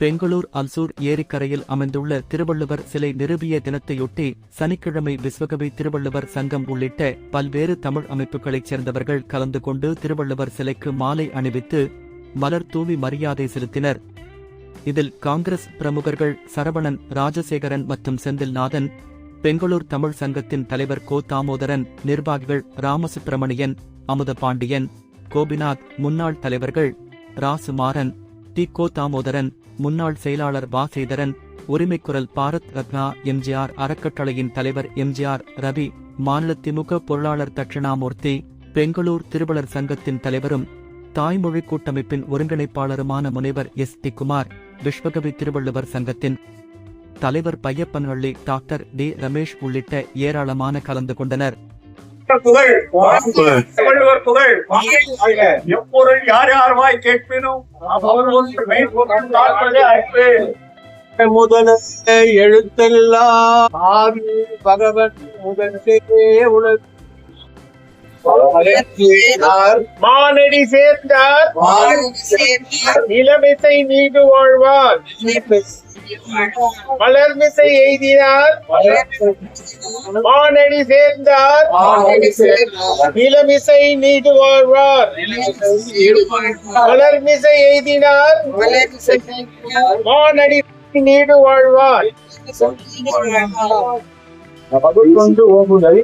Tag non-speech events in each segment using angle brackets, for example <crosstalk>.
பெங்களூர் அல்சூர் ஏரிக்கரையில் அமைந்துள்ள திருவள்ளுவர் சிலை நிறுவிய தினத்தையொட்டி சனிக்கிழமை விஸ்வகவி திருவள்ளுவர் சங்கம் உள்ளிட்ட பல்வேறு தமிழ் அமைப்புகளைச் சேர்ந்தவர்கள் கலந்து கொண்டு திருவள்ளுவர் சிலைக்கு மாலை அணிவித்து மலர் தூவி மரியாதை செலுத்தினர். இதில் காங்கிரஸ் பிரமுகர்கள் சரவணன் ராஜசேகரன் மற்றும் செந்தில்நாதன் பெங்களூர் தமிழ் சங்கத்தின் தலைவர் கோ தாமோதரன் நிர்வாகிகள் ராமசுப்பிரமணியன் அமுத பாண்டியன் கோபிநாத் முன்னாள் தலைவர்கள் ராசுமாறன் டி. கோ தாமோதரன் முன்னாள் செயலாளர் வாசேதரன் உரிமைக்குரல் பாரத் ரத்னா எம்ஜிஆர் அறக்கட்டளையின் தலைவர் எம்ஜிஆர் ரவி மாநில திமுக பொருளாளர் தட்சிணாமூர்த்தி பெங்களூர் திருவளர் சங்கத்தின் தலைவரும் தாய்மொழி கூட்டமைப்பின் ஒருங்கிணைப்பாளருமான முனைவர் எஸ். டி. குமார் விஸ்வகவி திருவள்ளுவர் சங்கத்தின் தலைவர் பையப்பன்வள்ளி டாக்டர் டி. ரமேஷ் உள்ளிட்ட ஏராளமான கலந்து கொண்டனர். புகழ் திருவள்ளுவர் புகழ் எப்பொருள் யார் யார் வாய் கேட்பினும் முதல எழுத்தெல்லாம் ஆதி பகவன் முதலே உலக. மானடி சேர்ந்தார் நிலமிசை நீடு வாழ்வார் மலர்மிசை எய்தினார் மானடி சேர்ந்தார் நிலமிசை நீடு வாழ்வார் மலர்மிசை எய்தினார் மானடி நீடு வாழ்வார் கொண்டு ஓகுதல்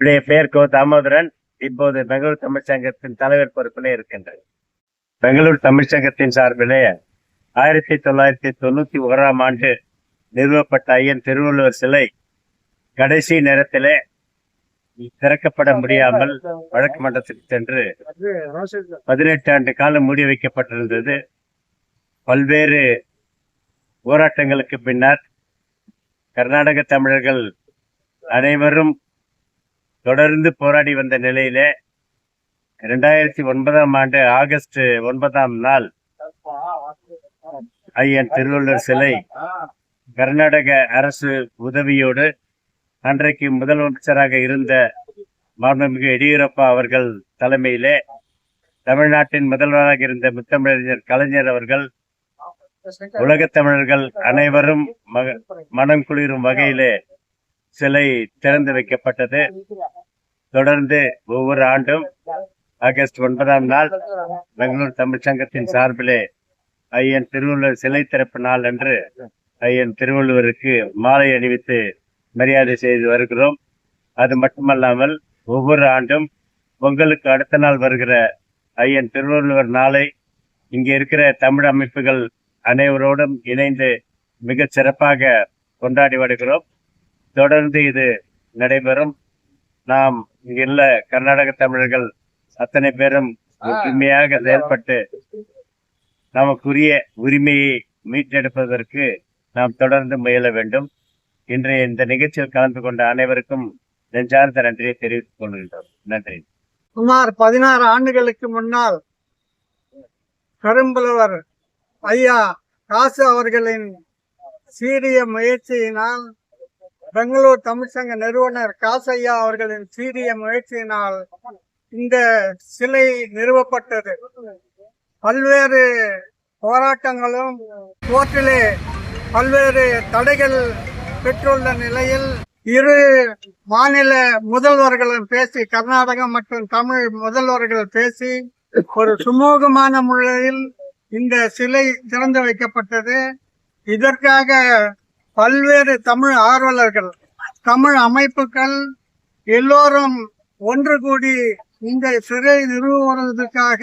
என்னுடைய பெயர் கோ தாமோதரன் இப்போது பெங்களூர் தமிழ்ச்சங்கத்தின் தலைவர் பொறுப்பிலே இருக்கின்றேன் பெங்களூர் தமிழ்ச்சங்கத்தின் சார்பிலே ஆயிரத்தி தொள்ளாயிரத்தி தொண்ணூத்தி ஓராம் ஆண்டு நிறுவப்பட்ட ஐயன் திருவள்ளுவர் சிலை கடைசி நேரத்திலே திறக்கப்பட முடியாமல் வழக்கு மன்றத்திற்கு சென்று பதினெட்டு ஆண்டு காலம் மூடி வைக்கப்பட்டிருந்தது. பல்வேறு போராட்டங்களுக்கு பின்னர் கர்நாடக தமிழர்கள் அனைவரும் தொடர்ந்து போராடி வந்த நிலையிலே இரண்டாயிரத்தி ஒன்பதாம் ஆண்டு ஆகஸ்ட் ஒன்பதாம் நாள் ஐயன் திருவள்ளுவர் சிலை கர்நாடக அரசு உதவியோடு அன்றைக்கு முதலமைச்சராக இருந்த மாண்புமிகு எடியூரப்பா அவர்கள் தலைமையிலே தமிழ்நாட்டின் முதல்வராக இருந்த முத்தமிழறிஞர் கலைஞர் அவர்கள் உலகத் தமிழர்கள் அனைவரும் மக- மனம் குளிரும் வகையிலே சிலை திறந்து வைக்கப்பட்டது. தொடர்ந்து ஒவ்வொரு ஆண்டும் ஆகஸ்ட் ஒன்பதாம் நாள் பெங்களூர் தமிழ்ச்சங்கத்தின் சார்பிலே ஐயன் திருவள்ளுவர் சிலை திறப்பு நாள் அன்று ஐயன் திருவள்ளுவருக்கு மாலை அணிவித்து மரியாதை செய்து வருகிறோம். அது மட்டுமல்லாமல் ஒவ்வொரு ஆண்டும் பொங்கலுக்கு அடுத்த நாள் வருகிற ஐயன் திருவள்ளுவர் நாளை இங்கே இருக்கிற தமிழ் அமைப்புகள் அனைவரோடும் இணைந்து மிகச் சிறப்பாக கொண்டாடி வருகிறோம். தொடர்ந்து இது நடைபெறும். நாம் இங்குள்ள கர்நாடக தமிழர்கள் அத்தனை பேரும் ஒற்றுமையாக செயல்பட்டு நமக்குரிய உரிமையை மீட்டெடுப்பதற்கு நாம் தொடர்ந்து முயல வேண்டும். இன்றைய இந்த நிகழ்ச்சியில் கலந்து கொண்ட அனைவருக்கும் நெஞ்சார்ந்த நன்றியை தெரிவித்துக் கொள்கின்றோம். நன்றி. சுமார் பதினாறு ஆண்டுகளுக்கு முன்னால் கரும்புலவர் ஐயா காசு அவர்களின் சீரிய முயற்சியினால் பெங்களூர் தமிழ்ச்சங்க நிறுவனர் காசையா அவர்களின் சீரிய முயற்சியினால் இந்த சிலை நிறுவப்பட்டது. பல்வேறு போராட்டங்களும் கோர்ட்டிலே பல்வேறு தடைகள் பெற்றுள்ள நிலையில் இரு மாநில முதல்வர்களும் பேசி கர்நாடகம் மற்றும் தமிழ் முதல்வர்கள் பேசி ஒரு சுமூகமான முறையில் இந்த சிலை திறந்து வைக்கப்பட்டது. இதற்காக பல்வேறு தமிழ் ஆர்வலர்கள் தமிழ் அமைப்புகள் எல்லோரும் ஒன்று கூடி இந்த சிறை நிறுவுவதற்காக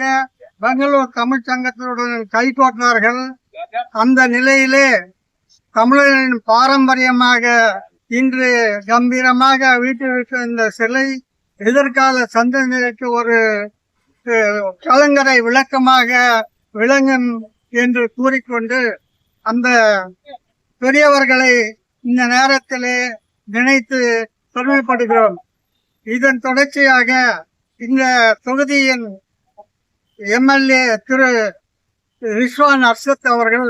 பெங்களூர் தமிழ்ச் சங்கத்துடன் கைகோட்டினார்கள் அந்த நிலையிலே தமிழரின் பாரம்பரியமாக இன்று கம்பீரமாக வீட்டிற்கு இந்த சிலை எதிர்கால சந்ததியினருக்கு ஒரு கலங்கரை விளக்கமாக விளங்கும் என்று கூறிக்கொண்டு அந்த பெரியவர்களை இந்த நேரத்திலே நினைத்து பெருமைப்படுகிறோம். இதன் தொடர்ச்சியாக இந்த தொகுதியின் எம்எல்ஏ திரு ரிஸ்வான் அர்ஷத் அவர்கள்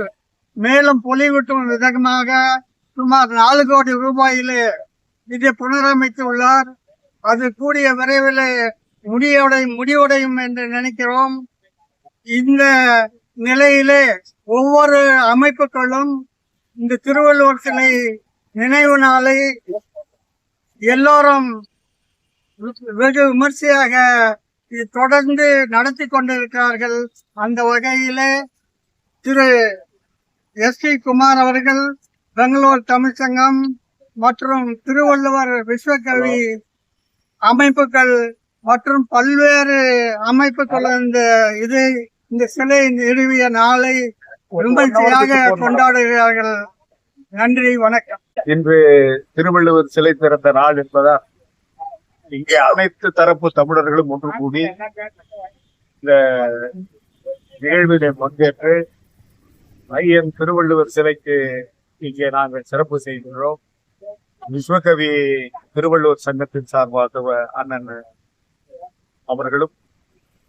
மேலும் பொலிவூட்டும் விதமாக சுமார் நாலு கோடி ரூபாயிலே இதை புனரமைத்து உள்ளார் அது கூடிய விரைவில் முடிவடை முடிவடையும் என்று நினைக்கிறோம். இந்த நிலையிலே ஒவ்வொரு அமைப்புகளும் இந்த திருவள்ளுவர் சிலை நினைவு நாளை எல்லோரும் வெகு விமர்சையாக தொடர்ந்து நடத்தி கொண்டிருக்கிறார்கள். அந்த வகையிலே திரு எஸ் டி குமார் அவர்கள் பெங்களூர் தமிழ் சங்கம் மற்றும் திருவள்ளுவர் விஸ்வகவி அமைப்புகள் மற்றும் பல்வேறு அமைப்புகள் இந்த இது இந்த சிலை நிறுவிய நாளை விமர்சையாக கொண்டாடுகிறார்கள். நன்றி வணக்கம். இன்று திருவள்ளுவர் சிலை திறந்த நாள் என்பதால் இங்கே அனைத்து தரப்பு தமிழர்களும் ஒன்று கூடி இந்த நிகழ்விலே பங்கேற்று ஐயன் திருவள்ளுவர் சிலைக்கு இங்கே நாங்கள் சிறப்பு செய்கிறோம் விஸ்வகவி திருவள்ளுவர் சங்கத்தின் சார்பாக அண்ணன் அவர்களும்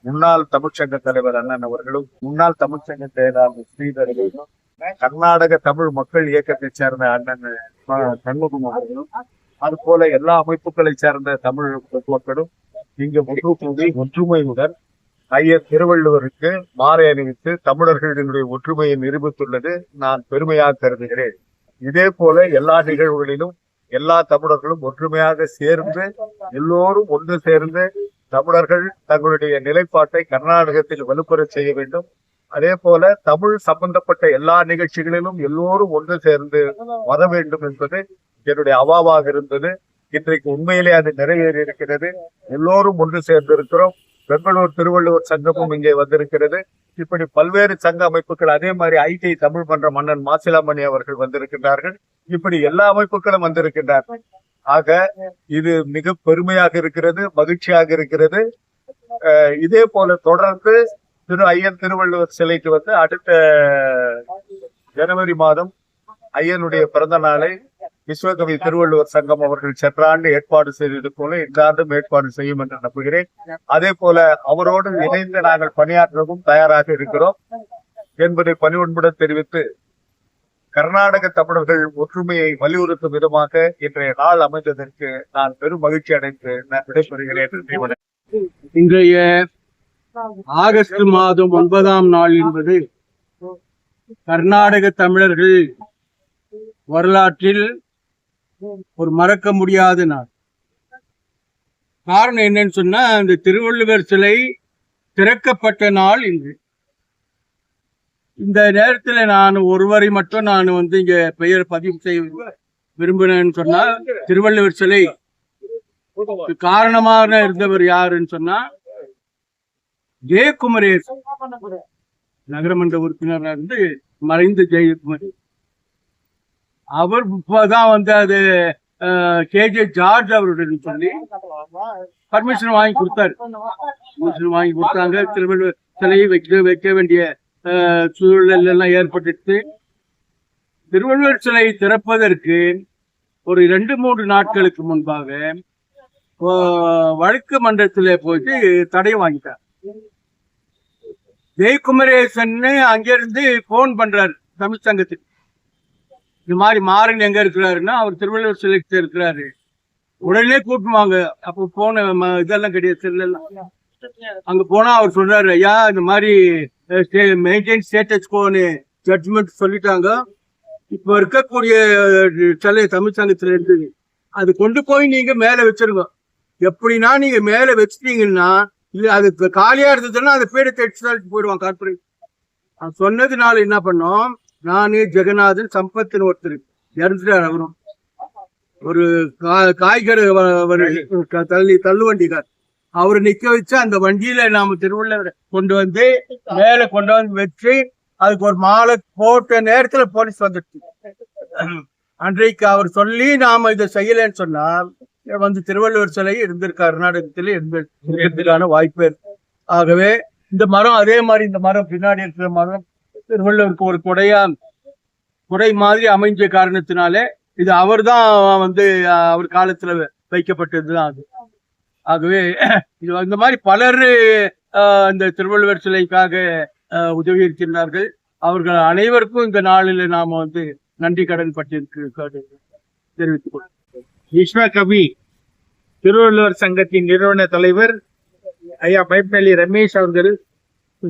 முன்னாள் தமிழ்ச்சங்க தலைவர் அண்ணன் அவர்களும் முன்னாள் தமிழ்ச்சங்க செயலாளர் ஸ்ரீதர் கர்நாடக தமிழ் மக்கள் இயக்கத்தை சேர்ந்த அண்ணன் சண்முகம் அவர்களும் அது போல எல்லா அமைப்புகளை சேர்ந்த தமிழ் மக்களும் இங்கு ஒன்று கூடி ஒற்றுமையுடன் ஐயர் திருவள்ளுவருக்கு மாலை அணிவித்து தமிழர்களினுடைய ஒற்றுமையை நிரூபித்துள்ளது நான் பெருமையாக கருதுகிறேன். இதே போல எல்லா நிகழ்வுகளிலும் எல்லா தமிழர்களும் ஒற்றுமையாக சேர்ந்து எல்லோரும் ஒன்று சேர்ந்து தமிழர்கள் தங்களுடைய நிலைப்பாட்டை கர்நாடகத்தில் வலுப்பெறச் செய்ய வேண்டும். அதே போல தமிழ் சம்பந்தப்பட்ட எல்லா நிகழ்ச்சிகளிலும் எல்லோரும் ஒன்று சேர்ந்து வர வேண்டும் என்பது என்னுடைய அவாவாக இருந்தது. இன்றைக்கு உண்மையிலே அது நிறைவேறி இருக்கிறது. எல்லோரும் ஒன்று சேர்ந்து இருக்கிறோம் பெங்களூர் திருவள்ளுவர் சங்கமும் இங்கே வந்திருக்கிறது. இப்படி பல்வேறு சங்க அமைப்புகள் அதே மாதிரி ஐடி தமிழ் மன்ற மன்னன் மாசிலாமணி அவர்கள் வந்திருக்கின்றார்கள். இப்படி எல்லா அமைப்புகளும் வந்திருக்கின்றார்கள். ஆக இது மிக பெருமையாக இருக்கிறது மகிழ்ச்சியாக இருக்கிறது. இதே போல தொடர்ந்து திரு ஐயன் திருவள்ளுவர் சிலைக்கு வந்து அடுத்த ஜனவரி மாதம் ஐயனுடைய பிறந்த நாளை விஸ்வகவி திருவள்ளுவர் சங்கம் அவர்கள் சென்ற ஆண்டு ஏற்பாடு செய்தது போல இந்த ஆண்டும் ஏற்பாடு செய்யும் என்று நம்புகிறேன். அதே போல அவரோடு இணைந்து நாங்கள் பணியாற்றவும் தயாராக இருக்கிறோம். என்பதை பணிவன்புடன் தெரிவித்து கர்நாடக தமிழர்கள் ஒற்றுமையை வலியுறுத்தும் விதமாக இன்றைய நாள் அமைந்ததற்கு நான் பெரும் மகிழ்ச்சி அடைந்து நான் விடைபெறுகிறேன். இன்றைய ஆகஸ்ட் மாதம் ஒன்பதாம் நாள் என்பது கர்நாடக தமிழர்கள் வரலாற்றில் ஒரு மறக்க முடியாத நாள். காரணம் என்னன்னு சொன்னா அந்த திருவள்ளுவர் சிலை திறக்கப்பட்ட நாள் இன்று. இந்த நேரத்துல நான் ஒருவரை மட்டும் நான் வந்து இங்க பெயர் பதிவு செய்ய விரும்பினேன்னு சொன்னா திருவள்ளுவர் சிலை காரணமாக இருந்தவர் யாருன்னு சொன்னா ஜெயக்குமரேஷ் நகரமன்ற உறுப்பினராக இருந்து மறைந்த ஜெயக்குமரேஷ் அவர் இப்பதான் வந்து அது கேஜே ஜார்ஜ் அவருடன் சொல்லி பர்மிஷன் வாங்கி கொடுத்தாரு. பர்மிஷன் வாங்கி கொடுத்தாங்க. திருவள்ளுவர் சிலையை வைக்க வைக்க வேண்டிய சூழல் எல்லாம் ஏற்பட்டுட்டு திருவள்ளுவர் சிலை திறப்பதற்கு ஒரு ரெண்டு மூன்று நாட்களுக்கு முன்பாக வழக்கு மன்றத்தில் போயிட்டு தடை வாங்கிட்டார். ஜெயக்குமரேசன் அங்கிருந்து போன் பண்றாரு தமிழ் சங்கத்துக்கு. இது மாதிரி மாறன் எங்க இருக்கிறாருன்னா அவர் திருவள்ளுவர் சிலைக்கு இருக்கிறாரு. உடனே கூப்பிடுவாங்க. அப்போ போன இதெல்லாம் கிடையாது செல்லாம் அங்க போனா அவர் சொல்றாரு ஐயா இந்த மாதிரி மெயின்டைன் ஸ்டேட்டஸ் கோன்னு ஜட்ஜ்மெண்ட் சொல்லிட்டாங்க. இப்போ இருக்கக்கூடிய சிலை தமிழ் இருந்து அது கொண்டு போய் நீங்க மேலே வச்சிருங்க. எப்படின்னா நீங்க மேலே வச்சிட்டீங்கன்னா இல்லை அது காலியா இருந்ததுன்னா அது பேடு தெடிச்சு போயிடுவான் கார்பரேட் நான் சொன்னதுனால என்ன பண்ணோம்? நானு ஜெகநாதன் சம்பத்துன்னு ஒருத்தர் இறந்துட்டார் அவரும். ஒரு கா- காய்கறி தள்ளி தள்ளுவண்டிக்கார் அவரை நிக்க வச்சு அந்த வண்டியில நாம திருவள்ளுவர் கொண்டு வந்து மேல கொண்டு வந்து வச்சு அதுக்கு ஒரு மாலை போட்ட நேரத்துல போலீஸ் வந்துடுச்சு. அன்றைக்கு அவர் சொல்லி நாம இதை செய்யலைன்னு சொன்னால் வந்து திருவள்ளுவர் சிலை இருந்திருக்கார் கர்நாடகத்திலே இருந்து வாய்ப்பு இருக்கு. ஆகவே இந்த மரம் அதே மாதிரி இந்த மரம் பின்னாடி இருக்கிற மரம் திருவள்ளுவருக்கு ஒரு குடையா குடை மாதிரி அமைஞ்ச காரணத்தினாலே இது அவர்தான் வந்து அவர் காலத்துல வைக்கப்பட்டதுதான் அது. ஆகவே <clears throat> இது இந்த மாதிரி பலர் இந்த திருவள்ளுவர் சிலைக்காக உதவி இருக்கின்றார்கள் அவர்கள் அனைவருக்கும் இந்த நாளில் நாம வந்து நன்றி கடன் பட்டிருக்கு தெரிவித்துக் கொள்கிறோம். விஸ்வகவி திருவள்ளுவர் சங்கத்தின் நிறுவன தலைவர் ஐயா பைப்பள்ளி ரமேஷ் அவர்கள்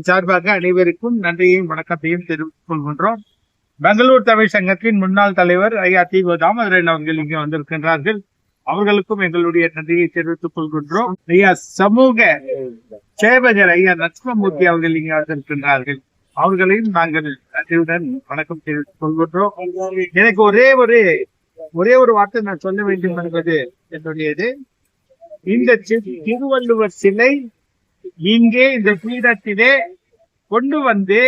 சார்பாக அனைவருக்கும் நன்றியையும் வணக்கத்தையும் தெரிவித்துக் கொள்கின்றோம். பெங்களூர் தமிழ் சங்கத்தின் முன்னாள் தலைவர் ஐயா தி கோ தாமோதரன் அவர்கள் இங்கே வந்திருக்கின்றார்கள். அவர்களுக்கும் எங்களுடைய நன்றியை தெரிவித்துக் கொள்கின்றோம். ஐயா சமூக சேவகர் ஐயா லட்சுமமூர்த்தி அவர்கள் இங்கே வந்திருக்கின்றார்கள். அவர்களையும் நாங்கள் நன்றியுடன் வணக்கம் தெரிவித்துக் கொள்கின்றோம். எனக்கு ஒரே ஒரு ஒரே ஒரு வார்த்தை நான் சொல்ல வேண்டும் என்பது என்னுடையது. இந்த திருவள்ளுவர் சிலை இங்கே இந்த பீடத்திலே கொண்டு வந்து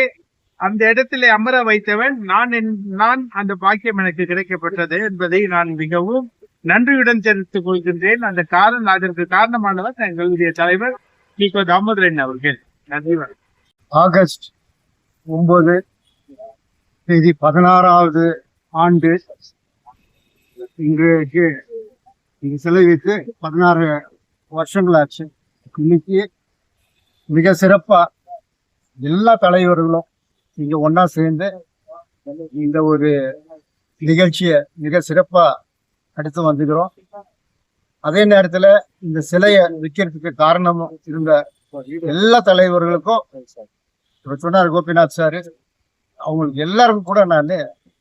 அந்த இடத்திலே அமர வைத்தவன் நான் நான் அந்த பாக்கியம் எனக்கு கிடைக்கப்பட்டது என்பதை நான் மிகவும் நன்றியுடன் தெரிவித்துக் கொள்கின்றேன். அந்த காரணம் அதற்கு காரணமானவர் எங்களுடைய தலைவர் டி கோ. தாமோதரன் அவர்கள். நன்றி ஆகஸ்ட் ஒன்பது தேதி பதினாறாவது ஆண்டு இன்றைக்கு இங்கு செலவித்து பதினாறு வருஷங்கள் ஆச்சு இன்னைக்கு மிக சிறப்பா எல்லா தலைவர்களும் இங்க ஒன்றா சேர்ந்து இந்த ஒரு நிகழ்ச்சியை மிக சிறப்பா எடுத்து வந்துக்கிறோம் அதே நேரத்துல இந்த சிலையை விற்கிறதுக்கு காரணமும் இருந்த எல்லா தலைவர்களுக்கும் இப்ப சொன்னார் கோபிநாத் சார். அவங்களுக்கு எல்லாருக்கும் கூட நான்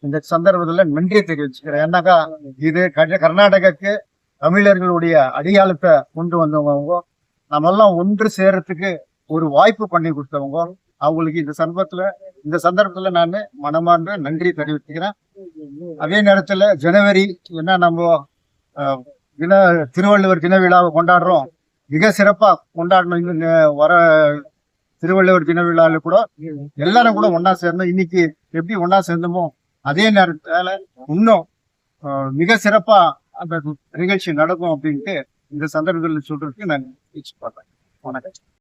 இந்த சந்தர்ப்பத்துல நன்றியை தெரிவிச்சுக்கிறேன். ஏன்னாக்கா இது கர்நா- கர்நாடகாக்கு தமிழர்களுடைய அடியாளத்தை கொண்டு வந்தவங்க நம்மெல்லாம் ஒன்று சேரத்துக்கு ஒரு வாய்ப்பு பண்ணி கொடுத்தவங்க. அவங்களுக்கு இந்த சந்தர்ப்பத்துல இந்த சந்தர்ப்பத்துல நான் மனமார்ந்த நன்றி தெரிவிச்சுக்கிறேன். அதே நேரத்துல ஜனவரி என்ன நம்ம தின திருவள்ளுவர் தின விழாவை கொண்டாடுறோம். மிக சிறப்பா கொண்டாடணும். வர திருவள்ளுவர் தின விழாவில் கூட எல்லாரும் கூட ஒன்னா சேர்ந்தோம் இன்னைக்கு எப்படி ஒன்னா சேர்ந்தோமோ அதே நேரத்துல இன்னும் மிக சிறப்பா அந்த நிகழ்ச்சி நடக்கும் அப்படின்ட்டு இந்த சந்தர்ப்பத்தில் சொல்றதுக்கு நான் பார்ப்பேன் வணக்கம்.